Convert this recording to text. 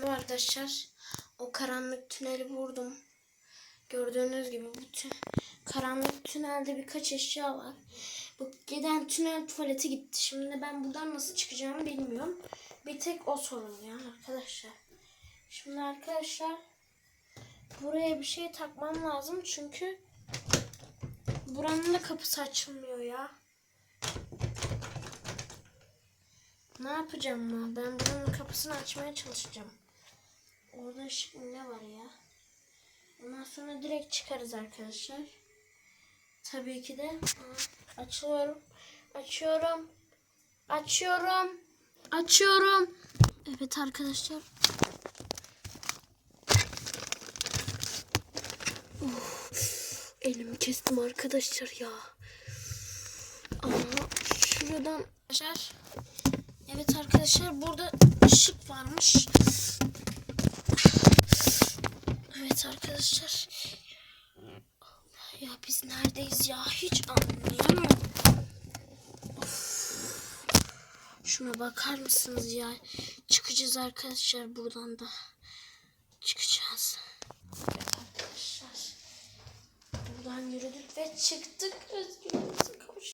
Şimdi arkadaşlar o karanlık tüneli vurdum. Gördüğünüz gibi bu tü- karanlık tünelde birkaç eşya var. Bu giden tünel tuvaleti gitti. Şimdi ben buradan nasıl çıkacağımı bilmiyorum. Bir tek o sorun ya arkadaşlar. Şimdi arkadaşlar buraya bir şey takmam lazım çünkü buranın da kapısı açılmıyor ya. Ne yapacağım ben? Ben buranın kapısını açmaya çalışacağım. Orada ışık ne var ya? Ondan sonra direkt çıkarız arkadaşlar. Tabii ki de. Açıyorum. Açıyorum. Açıyorum. Açıyorum. Evet arkadaşlar. Uf, elimi kestim arkadaşlar ya. Aa, şuradan arkadaşlar. Evet arkadaşlar burada ışık varmış. Arkadaşlar. Ya biz neredeyiz ya hiç anlayamıyorum. Şuna bakar mısınız ya? Çıkacağız arkadaşlar buradan da. Çıkacağız. Evet arkadaşlar. Buradan yürüdük ve çıktık. Özgür.